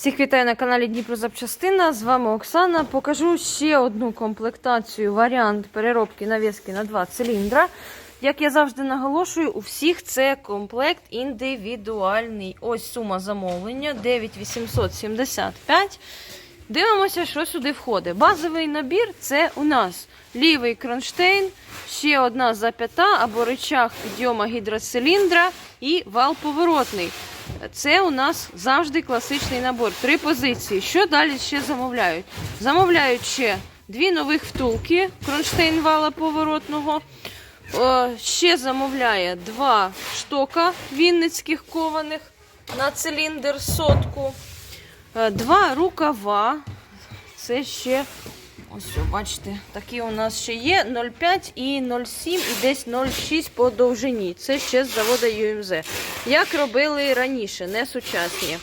Всіх вітаю на каналі Дніпро Запчастина. З вами Оксана. Покажу ще одну комплектацію, варіант переробки навіски на два циліндра. Як я завжди наголошую, у всіх це комплект індивідуальний. Ось сума замовлення 9875. Дивимося, що сюди входить. Базовий набір це у нас лівий кронштейн, ще одна зап'ята або рычаг підйома гідроциліндра і вал поворотний. Це у нас завжди класичний набор. Три позиції. Що далі ще замовляють? Замовляють ще дві нових втулки кронштейн вала поворотного. Е, Ще замовляє два штока вінницьких кованих на циліндр сотку. Е, Два рукава. Це ще, ось, що, бачите, такі у нас ще є 0,5 і 0,7 і десь 0,6 по довжині. Це ще з заводу ЮМЗ. Як робили раніше, не сучасні.